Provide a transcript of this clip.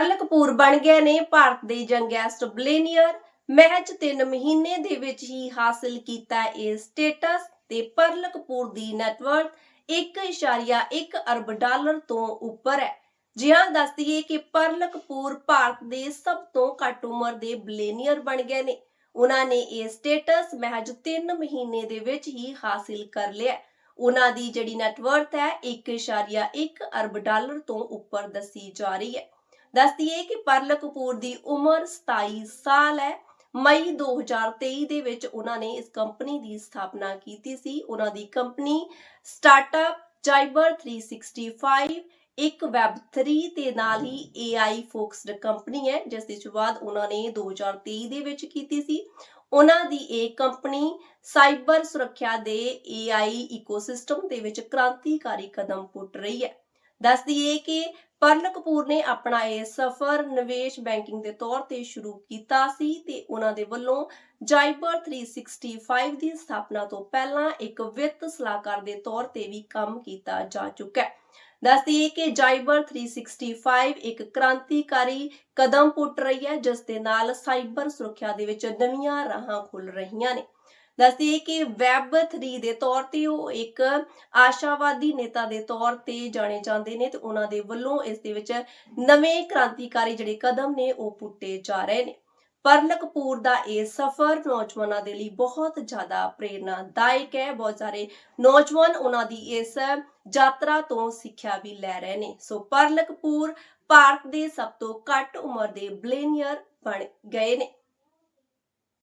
Pearl Kapoor ਬਣ ਗਏ ਨੇ ਭਾਰਤ ਦੇ ਯੰਗੈਸਟ ਬਲੇਨੀਅਰ ਮਹਿਜ 3 ਮਹੀਨੇ ਦੇ ਵਿੱਚ ਹੀ ਹਾਸਿਲ ਕੀਤਾ ਇਹ ਸਟੇਟਸ ਤੇ ਪਰਲ ਕਪੂਰ ਦੀ ਨੈਟਵਰਕ 1.1 ਅਰਬ ਡਾਲਰ ਤੋਂ ਉੱਪਰ ਹੈ। ਜੀ ਹਾਂ ਦੱਸ ਦਈਏ ਕਿ ਪਰਲ ਕਪੂਰ ਭਾਰਤ ਦੇ ਸਭ ਤੋਂ ਘੱਟ ਉਮਰ ਦੇ ਬਲੇਨੀਅਰ ਬਣ ਗਏ ਨੇ। ਉਹਨਾਂ ਨੇ ਇਹ ਸਟੇਟਸ ਮਹਿਜ 3 ਮਹੀਨੇ ਦੇ ਵਿੱਚ ਹੀ ਹਾਸਿਲ ਕਰ ਲਿਆ ਉਹਨਾਂ ਦੀ ਜਿਹੜੀ ਨੈਟਵਰਥ ਹੈ 1.1 ਅਰਬ ਡਾਲਰ ਤੋਂ ਉੱਪਰ ਦੱਸੀ ਜਾ ਰਹੀ ਹੈ। ਦੱਸ ਦਈਏ ਕਿ ਪਰਲ ਕਪੂਰ ਦੀ ਉਮਰ 27 ਸਾਲ ਹੈ। ਮਈ 2023 ਦੇ ਵਿੱਚ ਉਹਨਾਂ ਨੇ ਇਸ ਕੰਪਨੀ ਦੀ ਸਥਾਪਨਾ ਕੀਤੀ ਸੀ। ਉਹਨਾਂ ਦੀ ਕੰਪਨੀ ਸਟਾਰਟਅਪ ਜਾਈਬਰ 365 ਇੱਕ ਵੈਬ 3 ਤੇ ਨਾਲ ਹੀ AI ਫੋਕਸਡ ਕੰਪਨੀ ਹੈ, ਜਿਸ ਦੀ ਸ਼ੁਰੂਆਤ ਉਹਨਾਂ ਨੇ 2023 ਦੇ ਵਿੱਚ ਕੀਤੀ ਸੀ। ਉਹਨਾਂ ਦੀ ਇਹ ਕੰਪਨੀ ਸਾਈਬਰ ਸੁਰੱਖਿਆ ਦੇ AI ਇਕੋਸਿਸਟਮ ਦੇ ਵਿੱਚ ਕ੍ਰਾਂਤੀਕਾਰੀ ਕਦਮ ਪੁੱਟ ਰਹੀ ਹੈ। ਦੱਸ ਦਈਏ ਕਿ ਪਰਲ ਕਪੂਰ ਨੇ ਆਪਣਾ ਇਹ ਸਫ਼ਰ ਨਿਵੇਸ਼ ਬੈਂਕਿੰਗ ਦੇ ਤੌਰ ਤੇ ਸ਼ੁਰੂ ਕੀਤਾ ਸੀ ਤੇ ਉਹਨਾਂ ਦੇ ਵੱਲੋਂ ਜਾਈਬਰ 365 ਦੀ ਸਥਾਪਨਾ ਤੋਂ ਪਹਿਲਾਂ ਇੱਕ ਵਿੱਤ ਸਲਾਹਕਾਰ ਦੇ ਤੌਰ ਤੇ ਵੀ ਕੰਮ ਕੀਤਾ ਜਾ ਚੁੱਕਾ ਹੈ। ਦੱਸ ਦਈਏ ਕਿ ਜਾਈਬਰ 365 ਇੱਕ ਕ੍ਰਾਂਤੀਕਾਰੀ ਕਦਮ ਪੁੱਟ ਰਹੀ ਹੈ, ਜਿਸ ਦੇ ਨਾਲ ਸਾਈਬਰ ਸੁਰੱਖਿਆ ਦੇ ਵਿੱਚ ਨਵੀਆਂ ਰਾਹਾਂ ਖੁੱਲ ਰਹੀਆਂ ਨੇ। ਦੱਸ ਦਈਏ ਕਿ ਵੈਬ 3 ਦੇ ਤੌਰ ਤੇ ਉਹ ਇੱਕ ਆਸ਼ਾਵਾਦੀ ਨੇਤਾ ਦੇ ਤੌਰ ਤੇ ਜਾਣੇ ਜਾਂਦੇ ਨੇ ਤੇ ਉਹਨਾਂ ਦੇ ਵੱਲੋਂ ਇਸ ਦੇ ਵਿੱਚ ਨਵੇਂ ਕ੍ਰਾਂਤੀਕਾਰੀ ਜਿਹੜੇ ਕਦਮ ਨੇ ਉਹ ਪੁੱਟੇ ਜਾ ਰਹੇ ਨੇ। ਪਰਲ ਕਪੂਰ ਦਾ ਇਹ ਸਫ਼ਰ ਨੌਜਵਾਨਾਂ ਦੇ ਲਈ ਬਹੁਤ ਜ਼ਿਆਦਾ ਪ੍ਰੇਰਨਾਦਾਇਕ ਹੈ। ਬਹੁਤ ਸਾਰੇ ਨੌਜਵਾਨ ਉਹਨਾਂ ਦੀ ਇਸ ਯਾਤਰਾ ਤੋਂ ਸਿੱਖਿਆ ਵੀ ਲੈ ਰਹੇ ਨੇ। ਸੋ ਪਰਲ ਕਪੂਰ ਭਾਰਤ ਦੇ ਸਭ ਤੋਂ ਘੱਟ ਉਮਰ ਦੇ ਬਲੇਨੀਅਰ ਬਣ ਗਏ ਨੇ।